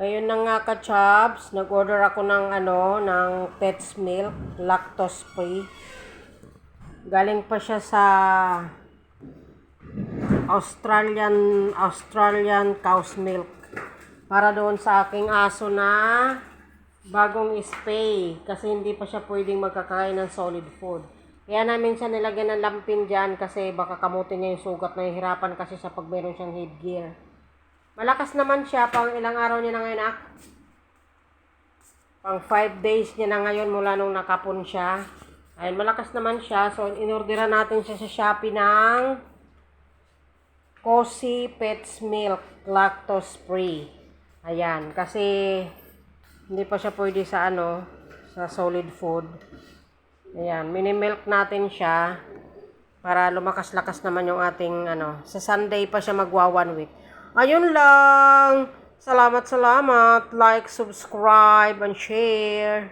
Ayun na nga ka-chubs, nag-order ako ng ano, ng pet's milk, lactose free. Galing pa siya sa Australian Australian cow's milk para doon sa aking aso na bagong spay kasi hindi pa siya pwedeng magkakain ng solid food. Kaya namin siya nilagyan ng lampin dyan kasi baka kamutin niya yung sugat na hihirapan kasi sa pag meron siyang headgear. Malakas naman siya, pang ilang araw niya na ngayon, ak? Pang 5 days niya na ngayon mula nung nakapon siya. Ayun, malakas naman siya. So, inorderan natin siya sa Shopee ng Cozy Pets Milk Lactose Free. Ayan, kasi hindi pa siya pwede sa ano, sa solid food. Ayan, mini-milk natin siya para lumakas-lakas naman yung ating ano. Sa Sunday pa siya magwa one week. Ayun lang. Salamat, salamat. Like, subscribe, and share.